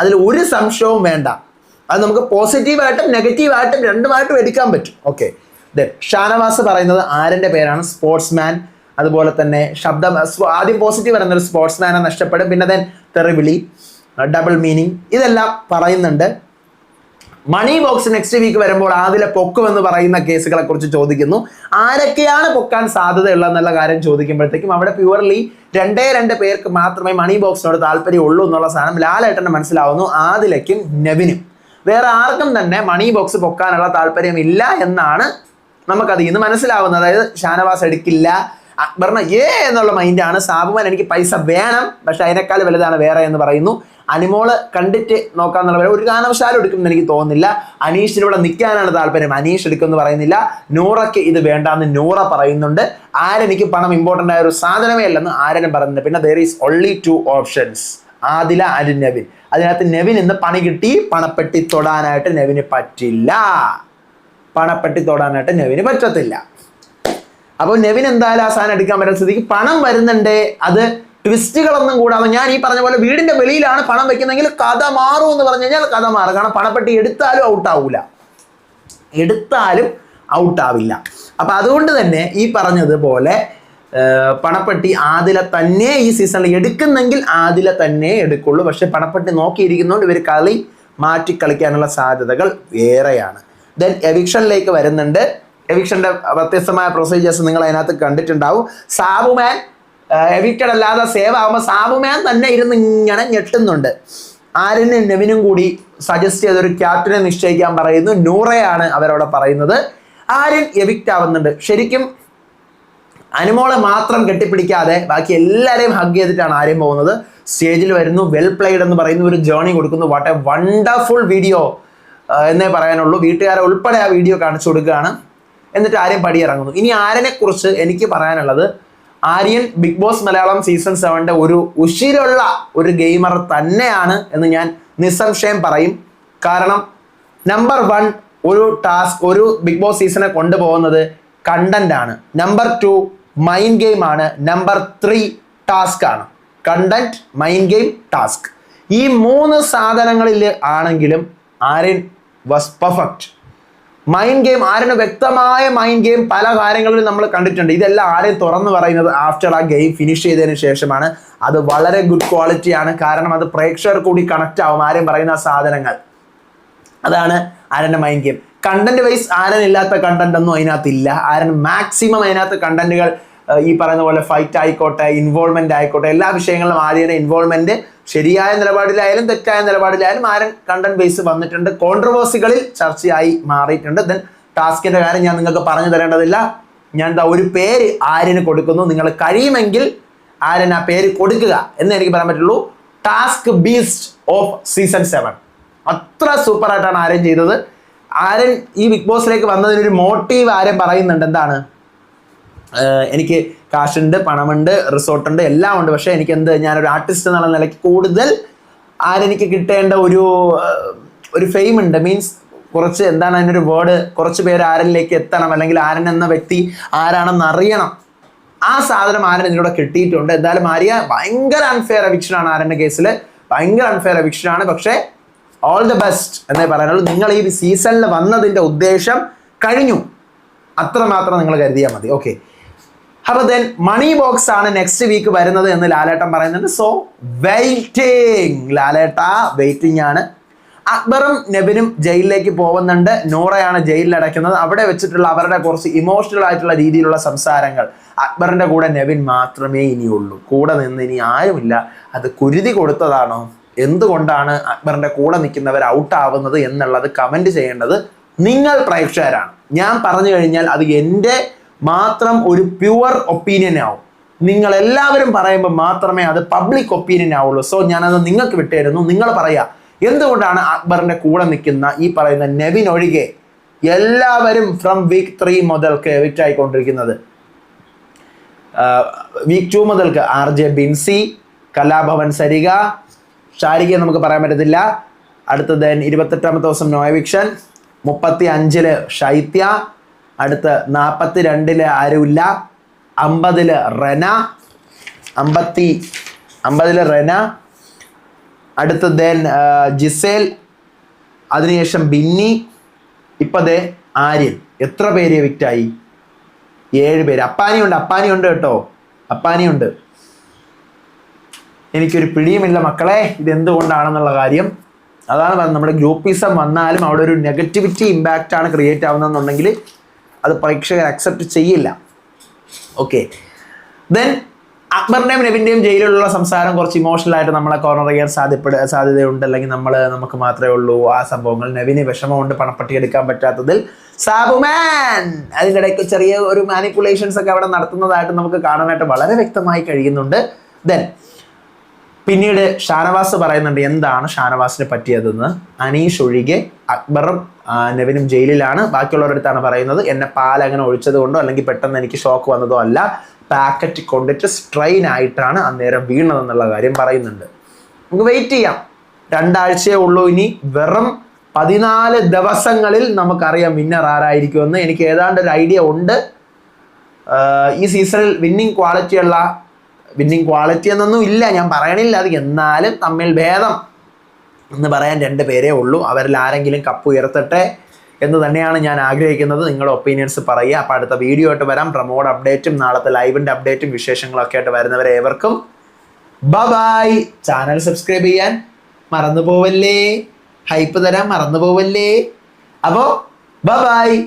അതിൽ ഒരു സംശയവും വേണ്ട. അത് നമുക്ക് പോസിറ്റീവായിട്ടും നെഗറ്റീവായിട്ടും രണ്ടുമായിട്ടും എടുക്കാൻ പറ്റും. ഓക്കെ ഷാനവാസ് പറയുന്നത് ആരന്റെ പേരാണ് സ്പോർട്സ്മാൻ അതുപോലെ തന്നെ ശബ്ദം ആദ്യം പോസിറ്റീവ് പറയുന്നൊരു സ്പോർട്സ്മാനെ നഷ്ടപ്പെടും. പിന്നെ ദെൻ തെറിവിളി ഡബിൾ മീനിങ് ഇതെല്ലാം പറയുന്നുണ്ട്. മണി ബോക്സ് നെക്സ്റ്റ് വീക്ക് വരുമ്പോൾ ആദിലെ പൊക്കുമെന്ന് പറയുന്ന കേസുകളെ കുറിച്ച് ചോദിക്കുന്നു. ആരൊക്കെയാണ് പൊക്കാൻ സാധ്യതയുള്ള നല്ല കാര്യം ചോദിക്കുമ്പോഴത്തേക്കും അവിടെ പ്യുവർലി രണ്ടേ രണ്ട് പേർക്ക് മാത്രമേ മണി ബോക്സിനോട് താല്പര്യം ഉള്ളൂ എന്നുള്ള സാധനം ലാലേട്ടന് മനസ്സിലാവുന്നു. ആദിലയ്ക്കും നെവിനും. വേറെ ആർക്കും തന്നെ മണി ബോക്സ് പൊക്കാനുള്ള താല്പര്യമില്ല എന്നാണ് നമുക്കതിൽ നിന്ന് മനസ്സിലാവുന്നത്. അതായത് ഷാനവാസ് എടുക്കില്ല. അക്ബറിന് ഏ എന്നുള്ള മൈൻഡാണ് സാബുമാൻ എനിക്ക് പൈസ വേണം പക്ഷെ അതിനേക്കാൾ വലുതാണ് വേറെ എന്ന് പറയുന്നു. അനിമോൾ കണ്ടിട്ട് നോക്കാന്നുള്ള ഒരു കാരണവശാലും എടുക്കുമെന്ന് എനിക്ക് തോന്നുന്നില്ല. അനീഷിന് ഇവിടെ നിൽക്കാനാണ് താല്പര്യം. അനീഷ് എടുക്കുമെന്ന് പറയുന്നില്ല. നൂറയ്ക്ക് ഇത് വേണ്ടാന്ന് നൂറ പറയുന്നുണ്ട്. ആരെനിക്ക് പണം ഇമ്പോർട്ടന്റ് ആയ ഒരു സാധനമേ അല്ലെന്ന് ആരെയും പറയുന്നുണ്ട്. പിന്നെ there is only two options Adila and Nevin. അതിനകത്ത് നെവിൻ ഇന്ന് പണി കിട്ടി പണപ്പെട്ടി തൊടാനായിട്ട് നെവിന് പറ്റില്ല. പണപ്പെട്ടി തൊടാനായിട്ട് നെവിന് പറ്റത്തില്ല. അപ്പോൾ നെവിൻ എന്തായാലും ആ സാധനം എടുക്കാൻ പറ്റുന്ന സ്ഥിതിക്ക് പണം വരുന്നുണ്ട്. അത് ട്വിസ്റ്റുകളൊന്നും കൂടാതെ ഞാൻ ഈ പറഞ്ഞ പോലെ വീടിന്റെ വെളിയിലാണ് പണം വെക്കുന്നതെങ്കിൽ കഥ മാറും എന്ന് പറഞ്ഞു കഴിഞ്ഞാൽ കഥ മാറും. കാരണം പണപ്പെട്ടി എടുത്താലും ഔട്ടാവൂല എടുത്താലും ഔട്ടാവില്ല അപ്പൊ അതുകൊണ്ട് തന്നെ ഈ പറഞ്ഞതുപോലെ പണപ്പെട്ടി ആദില തന്നെ ഈ സീസണിൽ എടുക്കുന്നെങ്കിൽ ആദില തന്നെ എടുക്കുള്ളൂ. പക്ഷെ പണപ്പെട്ടി നോക്കിയിരിക്കുന്നതുകൊണ്ട് ഇവർ കളി മാറ്റി കളിക്കാനുള്ള സാധ്യതകൾ ഏറെയാണ് ദെൻ എവിക്ഷനിലേക്ക് വരുന്നുണ്ട്. എവിക്ഷന്റെ വ്യത്യസ്തമായ പ്രൊസീജിയേഴ്സ് നിങ്ങൾ അതിനകത്ത് കണ്ടിട്ടുണ്ടാവും. സാബുമാൻ എവിക്റ്റഡ് അല്ലാതെ സേവ് ആകുമ്പോൾ സാബുമാൻ തന്നെ ഇരുന്ന് ഇങ്ങനെ ഞെട്ടുന്നുണ്ട്. ആര്യനും നെവിനും കൂടി സജസ്റ്റ് ചെയ്തൊരു ക്യാപ്റ്റനെ നിശ്ചയിക്കാൻ പറയുന്നു. നൂറയാണ് അവരോട് പറയുന്നത്. ആര്യൻ എവിക്റ്റ് ആവുന്നുണ്ട്. ശരിക്കും അനുമോളെ മാത്രം കെട്ടിപ്പിടിക്കാതെ ബാക്കി എല്ലാവരെയും ഹഗ് ചെയ്തിട്ടാണ് ആര്യം പോകുന്നത്. സ്റ്റേജിൽ വരുന്നു. വെൽ പ്ലേഡ് എന്ന് പറയുന്ന ഒരു ജേണി കൊടുക്കുന്നു. വാട്ട് എ വണ്ടർഫുൾ വീഡിയോ എന്നേ പറയാനുള്ളൂ. വീട്ടുകാരെ ഉൾപ്പെടെ ആ വീഡിയോ കാണിച്ചു കൊടുക്കുകയാണ്. എന്നിട്ട് ആര്യം പടിയിറങ്ങുന്നു. ഇനി ആര്യനെ കുറിച്ച് എനിക്ക് പറയാനുള്ളത് Aryan big boss Malayalam season സെവന്റെ ഒരു ഉശിരുള്ള ഒരു ഗെയിമർ തന്നെയാണ് എന്ന് ഞാൻ നിസ്സംശയം പറയും. കാരണം നമ്പർ വൺ ഒരു ടാസ്ക് ഒരു ബിഗ് ബോസ് സീസണെ കൊണ്ടുപോകുന്നത് കണ്ടന്റ് ആണ്. നമ്പർ ടു മൈൻഡ് ഗെയിം ആണ്. നമ്പർ ത്രീ ടാസ്ക് ആണ്. കണ്ടന്റ് മൈൻഡ് ഗെയിം ടാസ്ക് ഈ മൂന്ന് സാധനങ്ങളിൽ ആണെങ്കിലും Aryan was perfect mind game ആര്യന് വ്യക്തമായ മൈൻഡ് ഗെയിം പല കാര്യങ്ങളിലും നമ്മൾ കണ്ടിട്ടുണ്ട്. ഇതെല്ലാം ആരെയും തുറന്നു പറയുന്നത് ആഫ്റ്റർ ആ ഗെയിം ഫിനിഷ് ചെയ്തതിന് ശേഷമാണ്. അത് വളരെ ഗുഡ് ക്വാളിറ്റിയാണ് കാരണം അത് പ്രേക്ഷകർ കൂടി കണക്ട് ആവും. ആരും പറയുന്ന സാധനങ്ങൾ. അതാണ് ആരന്റെ mind game content wise Aran ഇല്ലാത്ത കണ്ടന്റ് ഒന്നും അതിനകത്ത് ഇല്ല ആരൻ മാക്സിമം അതിനകത്ത് കണ്ടന്റുകൾ ഈ പറയുന്ന പോലെ ഫൈറ്റ് ആയിക്കോട്ടെ ഇൻവോൾവ്മെന്റ് ആയിക്കോട്ടെ എല്ലാ വിഷയങ്ങളിലും ആര്യയുടെ ഇൻവോൾവ്മെന്റ് ശരിയായ നിലപാടിലായാലും തെറ്റായ നിലപാടിലായാലും ആരൻ കണ്ടന്റ് ബേസ് വന്നിട്ടുണ്ട്. കോൺട്രവേഴ്സികളിൽ ചർച്ചയായി മാറിയിട്ടുണ്ട്. ദെൻ ടാസ്കിന്റെ കാര്യം ഞാൻ നിങ്ങൾക്ക് പറഞ്ഞു തരേണ്ടതില്ല. ഞാൻ ഒരു പേര് ആര്യന് കൊടുക്കുന്നു. നിങ്ങൾ കഴിയുമെങ്കിൽ ആര്യൻ ആ പേര് കൊടുക്കുക എന്ന് എനിക്ക് പറയാൻ പറ്റുള്ളൂ. Task beast of season seven അത്ര സൂപ്പർ ആയിട്ടാണ് ആര്യൻ ചെയ്തത്. ആര്യൻ ഈ ബിഗ് ബോസിലേക്ക് വന്നതിനൊരു മോട്ടീവ് ആര്യൻ പറയുന്നുണ്ട്. എന്താണ്? എനിക്ക് കാശുണ്ട് പണമുണ്ട് റിസോർട്ടുണ്ട് എല്ലാം ഉണ്ട്. പക്ഷേ എനിക്ക് എന്ത് ഞാനൊരു ആർട്ടിസ്റ്റ് എന്നുള്ള നിലയ്ക്ക് കൂടുതൽ ആരെനിക്ക് കിട്ടേണ്ട ഒരു ഒരു ഫെയിം ഉണ്ട്. മീൻസ് കുറച്ച് എന്താണ് അതിനൊരു വേർഡ് കുറച്ച് പേര് ആരിലേക്ക് എത്തണം അല്ലെങ്കിൽ ആരൻ എന്ന വ്യക്തി ആരാണെന്ന് അറിയണം. ആ സാധനം ആരൻ ഇതിലൂടെ കിട്ടിയിട്ടുണ്ട്. എന്തായാലും ആര്യ ഭയങ്കര അൺഫെയർ അവിക്ഷനാണ് ആരന്റെ കേസിൽ ഭയങ്കര അൺഫെയർ അവിക്ഷനാണ് പക്ഷേ ഓൾ ദ ബെസ്റ്റ് എന്നേ പറയാനുള്ളൂ. നിങ്ങൾ ഈ സീസണിൽ വന്നതിന്റെ ഉദ്ദേശം കഴിഞ്ഞു. അത്രമാത്രം നിങ്ങൾ കരുതിയാൽ മതി. ഓക്കെ അപ്പൊ ദെൻ മണി ബോക്സ് ആണ് നെക്സ്റ്റ് വീക്ക് വരുന്നത് എന്ന് ലാലേട്ടൻ പറയുന്നുണ്ട്. സോ വെയിറ്റിംഗ് ലാലേട്ട വെയിറ്റിംഗ് ആണ്. അക്ബറും നെബിനും ജയിലിലേക്ക് പോകുന്നുണ്ട്. നൂറയാണ് ജയിലിൽ അടയ്ക്കുന്നത് അവിടെ വെച്ചിട്ടുള്ള അവരുടെ കുറച്ച് ഇമോഷണൽ ആയിട്ടുള്ള രീതിയിലുള്ള സംസാരങ്ങൾ അക്ബറിന്റെ കൂടെ നെവിൻ മാത്രമേ ഇനിയുള്ളൂ. കൂടെ നിന്ന് ഇനി ആരുമില്ല. അത് കുരുതി കൊടുത്തതാണോ? എന്തുകൊണ്ടാണ് അക്ബറിന്റെ കൂടെ നിൽക്കുന്നവർ ഔട്ട് ആവുന്നത് എന്നുള്ളത് കമന്റ് ചെയ്യേണ്ടത് നിങ്ങൾ പ്രേക്ഷകരാണ്. ഞാൻ പറഞ്ഞു കഴിഞ്ഞാൽ അത് എന്റെ മാത്രം ഒരു പ്യുവർ ഒപ്പീനിയൻ ആവും. നിങ്ങൾ എല്ലാവരും പറയുമ്പോൾ മാത്രമേ അത് പബ്ലിക് ഒപ്പീനിയൻ ആവുള്ളൂ. സോ ഞാനത് നിങ്ങൾക്ക് വിട്ടുതരുന്നു. നിങ്ങൾ പറയാ എന്തുകൊണ്ടാണ് അക്ബറിന്റെ കൂടെ നിൽക്കുന്ന ഈ പറയുന്ന നെവിൻ ഒഴികെ എല്ലാവരും ഫ്രം വീക്ക് ത്രീ മുതൽക്ക് എവിക്റ്റ് ആയിക്കൊണ്ടിരിക്കുന്നത്? വീക്ക് ടു മുതൽക്ക് ആർ ജെ ബിൻസി കലാഭവൻ സരിക ഷാരിക നമുക്ക് പറയാൻ പറ്റത്തില്ല. അടുത്തത് ഇരുപത്തെട്ടാമത്തെ ദിവസം നോയവിക്ഷൻ മുപ്പത്തി അഞ്ചിൽ ശൈത്യ അടുത്ത് നാൽപ്പത്തി രണ്ടിൽ ആരുമില്ല? അമ്പതിൽ റെന. അമ്പത്തി അമ്പതിൽ റെന. അടുത്ത ദെൻ ജിസേൽ. അതിനുശേഷം ബിന്നി. ഇപ്പതേ ആര്യൻ. എത്ര പേര് വിക്റ്റായി ഏഴ് പേര്. അപ്പാനിയുണ്ട് അപ്പാനിയുണ്ട് കേട്ടോ. അപ്പാനിയുണ്ട്. എനിക്കൊരു പിടിയുമില്ല മക്കളെ. ഇത് എന്തുകൊണ്ടാണെന്നുള്ള കാര്യം. അതാണ് നമ്മുടെ ഗ്രൂപ്പിസം വന്നാലും അവിടെ ഒരു നെഗറ്റിവിറ്റി ഇമ്പാക്റ്റ് ആണ് ക്രിയേറ്റ് ആവുന്നതെന്നുണ്ടെങ്കിൽ അത് പ്രേക്ഷകർ അക്സെപ്റ്റ് ചെയ്യില്ല. ഓക്കെ ദെൻ അക്ബറിന്റെയും നബിന്റെയും ജയിലിലുള്ള സംസാരം കുറച്ച് ഇമോഷണൽ ആയിട്ട് നമ്മളെ കോർണർ ചെയ്യാൻ സാധ്യപ്പെട സാധ്യതയുണ്ട്. അല്ലെങ്കിൽ നമ്മൾ നമുക്ക് മാത്രമേ ഉള്ളൂ ആ സംഭവങ്ങൾ. നബിന് വിഷമമുണ്ട് പണപ്പെട്ടി എടുക്കാൻ പറ്റാത്തതിൽ സാബുമാൻ അതിന്റെ ഇടയ്ക്ക് ചെറിയ ഒരു മാനിപ്പുലേഷൻസ് ഒക്കെ അവിടെ നടത്തുന്നതായിട്ട് നമുക്ക് കാണാനായിട്ട് വളരെ വ്യക്തമായി കഴിയുന്നുണ്ട്. ദെൻ പിന്നീട് ഷാനവാസ് പറയുന്നുണ്ട് എന്താണ് ഷാനവാസിനെ പറ്റിയതെന്ന്? അനീഷ് ഒഴികെ അക്ബറും നെവിനും ജയിലിലാണ്. ബാക്കിയുള്ളവരുടെ അടുത്താണ് പറയുന്നത് എന്നെ പാൽ അങ്ങനെ ഒഴിച്ചത് കൊണ്ടോ അല്ലെങ്കിൽ പെട്ടെന്ന് എനിക്ക് ഷോക്ക് വന്നതോ അല്ല പാക്കറ്റ് കൊണ്ടിട്ട് സ്ട്രെയിൻ ആയിട്ടാണ് അന്നേരം വീണതെന്നുള്ള കാര്യം പറയുന്നുണ്ട്. നമുക്ക് വെയിറ്റ് ചെയ്യാം. രണ്ടാഴ്ചയേ ഉള്ളൂ ഇനി വെറും പതിനാല് ദിവസങ്ങളിൽ നമുക്കറിയാം വിന്നർ ആരായിരിക്കുമെന്ന്. എനിക്ക് ഏതാണ്ട് ഒരു ഐഡിയ ഉണ്ട്. ഈ സീസണിൽ വിന്നിങ് ക്വാളിറ്റിയുള്ള വിന്നിങ് ക്വാളിറ്റി എന്നൊന്നും ഇല്ല. ഞാൻ പറയണില്ല. അത് എന്നാലും തമ്മിൽ ഭേദം എന്ന് പറയാൻ രണ്ട് പേരേ ഉള്ളൂ. അവരിൽ ആരെങ്കിലും കപ്പ് ഉയർത്തട്ടെ എന്ന് തന്നെയാണ് ഞാൻ ആഗ്രഹിക്കുന്നത്. നിങ്ങളുടെ ഒപ്പീനിയൻസ് പറയുക. അപ്പോൾ അടുത്ത വീഡിയോ ആയിട്ട് വരാം. പ്രമോഡ് അപ്ഡേറ്റും നാളത്തെ ലൈവിന്റെ അപ്ഡേറ്റും വിശേഷങ്ങളൊക്കെ ആയിട്ട് വരുന്നവരെ ഏവർക്കും ബൈ ചാനൽ സബ്സ്ക്രൈബ് ചെയ്യാൻ മറന്നു പോവല്ലേ? ഹൈപ്പ് തരാൻ മറന്നു പോവല്ലേ? അപ്പോൾ ബൈ